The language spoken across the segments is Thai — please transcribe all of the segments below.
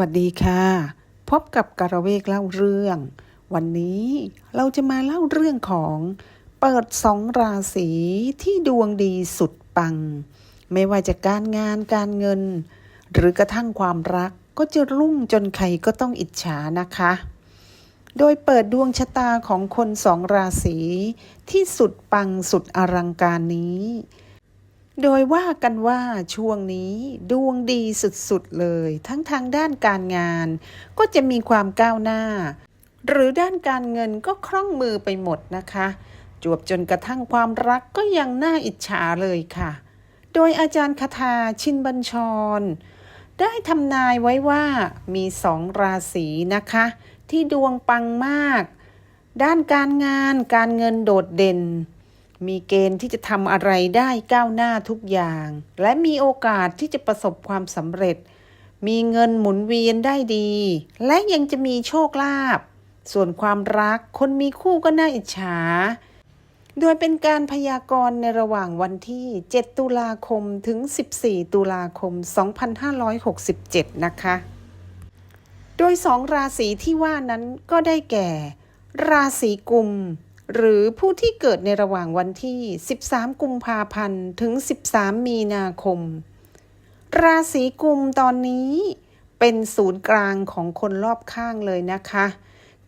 วัสดีค่ะ พบกับกระเวกเล่าเรื่อง วันนี้เราจะมาเล่าเรื่องของเปิดสองราศีที่ดวงดีสุดปัง ไม่ว่าจะการงานการเงิน หรือกระทั่งความรักก็จะรุ่งจนใครก็ต้องอิจฉานะคะ โดยเปิดดวงชะตาของคนสองราศีที่สุดปังสุดอลังการนี้ โดยว่ากันว่าช่วงนี้ดวงดีสุดๆเลย ทั้งทางด้านการงาน ก็จะมีความก้าวหน้า หรือด้านการเงินก็คล่องมือไปหมดนะคะ จวบจนกระทั่งความรักก็ยังน่าอิจฉาเลยค่ะ โดยอาจารย์คาถาชินบัญชร ได้ทำนายไว้ว่ามีสองราศีนะคะ ที่ดวงปังมาก ด้านการงานการเงินโดดเด่น มีเกณฑ์ที่จะทำอะไรได้ก้าวหน้าทุกอย่าง และมีโอกาสที่จะประสบความสำเร็จ มีเงินหมุนเวียนได้ดี และยังจะมีโชคลาภส่วนความรักคนมีคู่ก็น่าอิจฉา โดยเป็นการพยากรณ์ในระหว่างวันที่ 7 ตุลาคมถึง 14 ตุลาคม 2567 นะคะ โดยสองราศีที่ว่านั้นก็ได้แก่ ราศีกุม หรือผู้ที่เกิดในระหว่างวันที่ 13 กุมภาพันธ์ ถึง 13 มีนาคม ราศีกุมตอนนี้เป็นศูนย์กลางของคนรอบข้างเลยนะคะ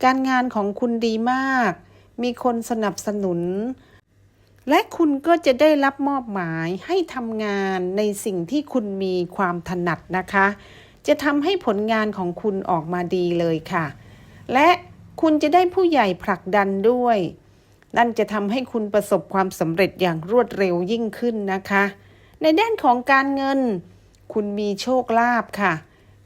การงานของคุณดีมาก มีคนสนับสนุน และคุณก็จะได้รับมอบหมายให้ทำงานในสิ่งที่คุณมีความถนัดนะคะ จะทำให้ผลงานของคุณออกมาดีเลยค่ะ และคุณจะได้ผู้ใหญ่ผลักดันด้วย นั่นจะทำให้คุณประสบความสำเร็จอย่างรวดเร็วยิ่งขึ้นนะคะ ในด้านของการเงิน คุณมีโชคลาภค่ะ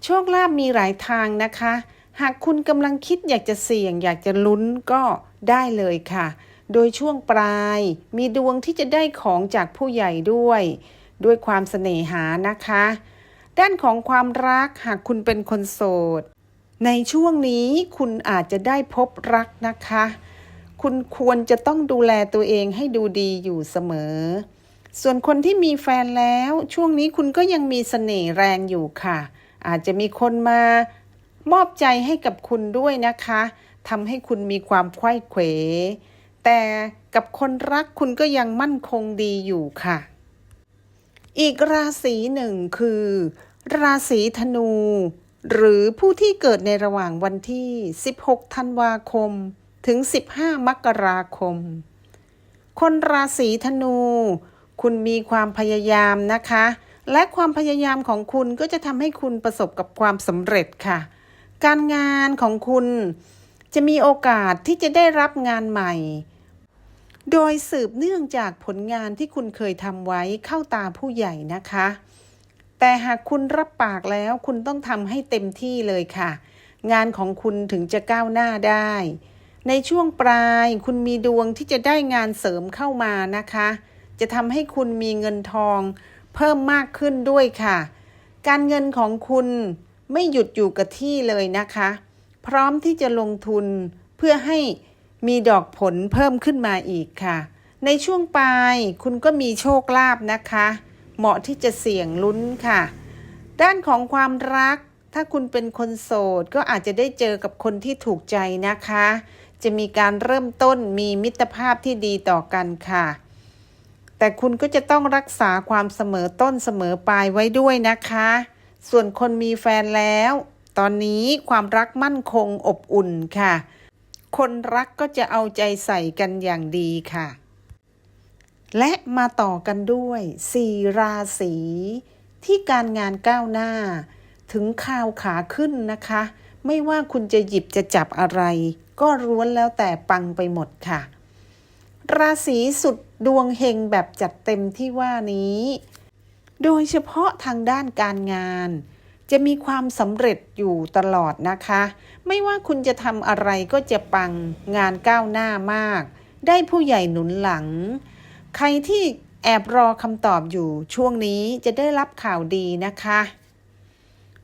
โชคลาภมีหลายทางนะคะ หากคุณกำลังคิดอยากจะเสี่ยง อยากจะลุ้นก็ได้เลยค่ะ โดยช่วงปลาย มีดวงที่จะได้ของจากผู้ใหญ่ด้วย ด้วยความเสน่หานะคะ ด้านของความรักหากคุณเป็นคนโสด ในช่วงนี้คุณอาจจะได้พบรักนะคะ คุณควรจะต้องดูแลตัวเองให้ดูดีอยู่เสมอ ส่วนคนที่มีแฟนแล้ว ช่วงนี้คุณก็ยังมีเสน่ห์แรงอยู่ค่ะ อาจจะมีคนมามอบใจให้กับคุณด้วยนะคะทำให้คุณมีความไขว้เขว แต่กับคนรักคุณก็ยังมั่นคงดีอยู่ค่ะ อีกราศีหนึ่งคือ ราศีธนู หรือผู้ที่เกิดในระหว่างวันที่ 16 ธันวาคม ถึง 15 มกราคม คนราศีธนู คุณมีความพยายามนะคะ และความพยายามของคุณก็จะทำให้คุณประสบกับความสำเร็จค่ะ การงานของคุณจะมีโอกาสที่จะได้รับงานใหม่ โดยสืบเนื่องจากผลงานที่คุณเคยทำไว้เข้าตาผู้ใหญ่นะคะ แต่หากคุณรับปากแล้วคุณต้องทำให้เต็มที่เลยค่ะ งานของคุณถึงจะก้าวหน้าได้ ในช่วงปลายคุณมีดวงที่จะได้งานเสริมเข้ามานะคะ จะทำให้คุณมีเงินทอง เพิ่มมากขึ้นด้วยค่ะ การเงินของคุณไม่หยุดอยู่กับที่เลยนะคะ พร้อมที่จะลงทุนเพื่อให้มีดอกผลเพิ่มขึ้นมาอีกค่ะ ในช่วงปลายคุณก็มีโชคลาภนะคะ เหมาะที่จะเสี่ยงลุ้นค่ะ ด้านของความรักถ้าคุณเป็นคนโสดก็อาจจะได้เจอกับคนที่ถูกใจนะคะ จะมีการเริ่มต้นมีมิตรภาพที่ดีต่อกันค่ะ แต่คุณก็จะต้องรักษาความเสมอต้นเสมอปลายไว้ด้วยนะคะ ส่วนคนมีแฟนแล้ว ตอนนี้ความรักมั่นคงอบอุ่นค่ะ คนรักก็จะเอาใจใส่กันอย่างดีค่ะ และมาต่อกันด้วยสี่ราศีที่การงานก้าวหน้า ถึงข่าวขาขึ้นนะคะ ไม่ว่าคุณจะหยิบจะจับอะไร ก็ร้วนแล้วแต่ปังไปหมดค่ะ ราศีสุดดวงเฮงแบบจัดเต็มที่ว่านี้ โดยเฉพาะทางด้านการงาน จะมีความสำเร็จอยู่ตลอดนะคะ ไม่ว่าคุณจะทำอะไรก็จะปังงานก้าวหน้ามาก ได้ผู้ใหญ่หนุนหลัง ใครที่แอบรอคำตอบอยู่ช่วงนี้จะได้รับข่าวดีนะคะ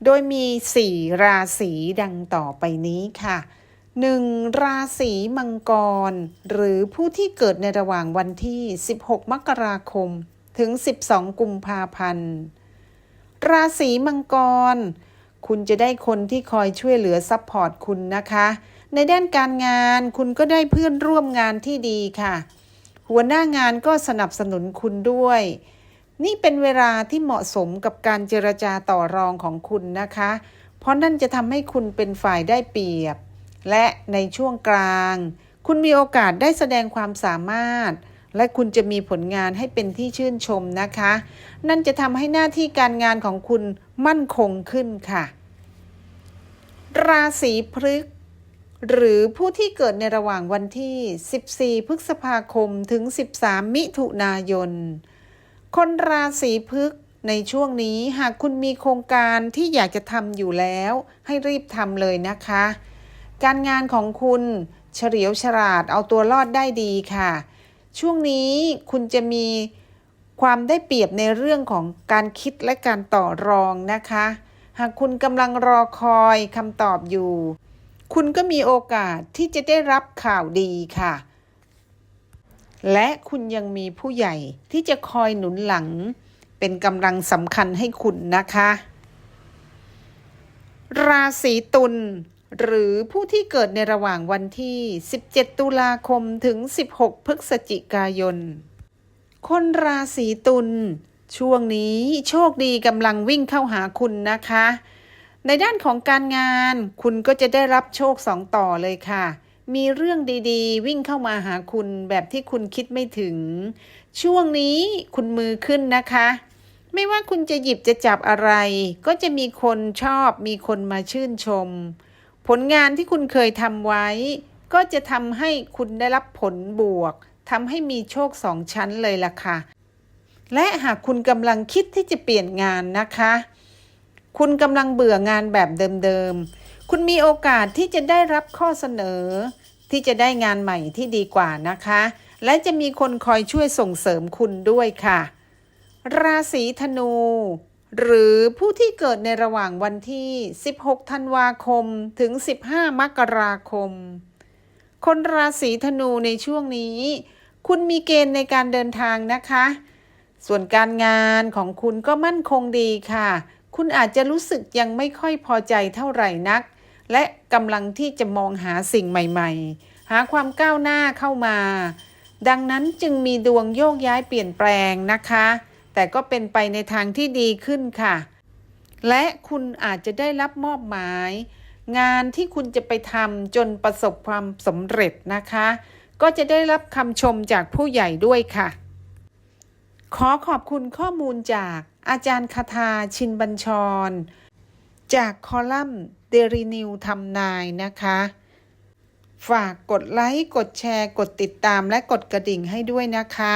โดยมีสี่ราศีดังต่อไปนี้ค่ะ 1. ราศีมังกร หรือผู้ที่เกิดในระหว่างวันที่ 16 มกราคม ถึง 12 กุมภาพันธ์ ราศีมังกร คุณจะได้คนที่คอยช่วยเหลือซัพพอร์ตคุณนะคะ ในด้านการงานคุณก็ได้เพื่อนร่วมงานที่ดีค่ะ หัวหน้างานก็สนับสนุนคุณด้วย นี่เป็นเวลาที่เหมาะสมกับการเจรจาต่อรองของคุณนะคะ เพราะนั่นจะทำให้คุณเป็นฝ่ายได้เปรียบ และในช่วงกลาง คุณมีโอกาสได้แสดงความสามารถ และคุณจะมีผลงานให้เป็นที่ชื่นชมนะคะ นั่นจะทำให้หน้าที่การงานของคุณมั่นคงขึ้นค่ะ ราศีพฤกษ์หรือผู้ที่เกิดในระหว่างวันที่ 14 พฤษภาคมถึง 13 มิถุนายน คนราศีพฤกษ์ในช่วงนี้หากคุณมีโครงการที่อยากจะทำอยู่แล้ว ให้รีบทำเลยนะคะ การงานของคุณเฉลียวฉลาดเอาตัวรอดได้ดีค่ะ ช่วงนี้คุณจะมีความได้เปรียบในเรื่องของการคิดและการต่อรองนะคะ หากคุณกำลังรอคอยคำตอบอยู่ คุณก็มีโอกาสที่จะได้รับข่าวดีค่ะ และคุณยังมีผู้ใหญ่ที่จะคอยหนุนหลัง เป็นกำลังสำคัญให้คุณนะคะ ราศีตุล หรือผู้ที่เกิดในระหว่างวันที่ 17 ตุลาคมถึง 16 พฤศจิกายน คนราศีตุลช่วงนี้โชคดีกำลังวิ่งเข้าหาคุณนะคะ ในด้านของการงานคุณก็จะได้รับโชคสองต่อเลยค่ะ มีเรื่องดีๆ วิ่งเข้ามาหาคุณแบบที่คุณคิดไม่ถึง ช่วงนี้คุณมือขึ้นนะคะ ไม่ว่าคุณจะหยิบจะจับอะไร ก็จะมีคนชอบมีคนมาชื่นชม ผลงานที่คุณเคยทำไว้ ก็จะทำให้คุณได้รับผลบวกทำให้มีโชคสองชั้นเลยล่ะค่ะ และหากคุณกำลังคิดที่จะเปลี่ยนงานนะคะ คุณกำลังเบื่องานแบบเดิมๆ คุณมีโอกาสที่จะได้รับข้อเสนอ ที่จะได้งานใหม่ที่ดีกว่านะคะ และจะมีคนคอยช่วยส่งเสริมคุณด้วยค่ะ ราศีธนู หรือผู้ที่เกิดในระหว่างวันที่ 16 ธันวาคม ถึง 15 มกราคม คนราศีธนูในช่วงนี้ คุณมีเกณฑ์ในการเดินทางนะคะ ส่วนการงานของคุณก็มั่นคงดีค่ะ คุณอาจจะรู้สึกยังไม่ค่อยพอใจเท่าไหร่นัก และกำลังที่จะมองหาสิ่งใหม่ๆ หาความก้าวหน้าเข้ามา ดังนั้นจึงมีดวงโยกย้ายเปลี่ยนแปลงนะคะ แต่ก็เป็นไปในทางที่ดีขึ้นค่ะ และคุณอาจจะได้รับมอบหมาย งานที่คุณจะไปทำจนประสบความสำเร็จนะคะ ก็จะได้รับคำชมจากผู้ใหญ่ด้วยค่ะ ขอขอบคุณข้อมูลจากอาจารย์คาทาชินบัญชร จากคอลัมน์เดรีนิวทำนายนะคะ ฝากกดไลค์ กดแชร์ กดติดตามและกดกระดิ่งให้ด้วยนะคะ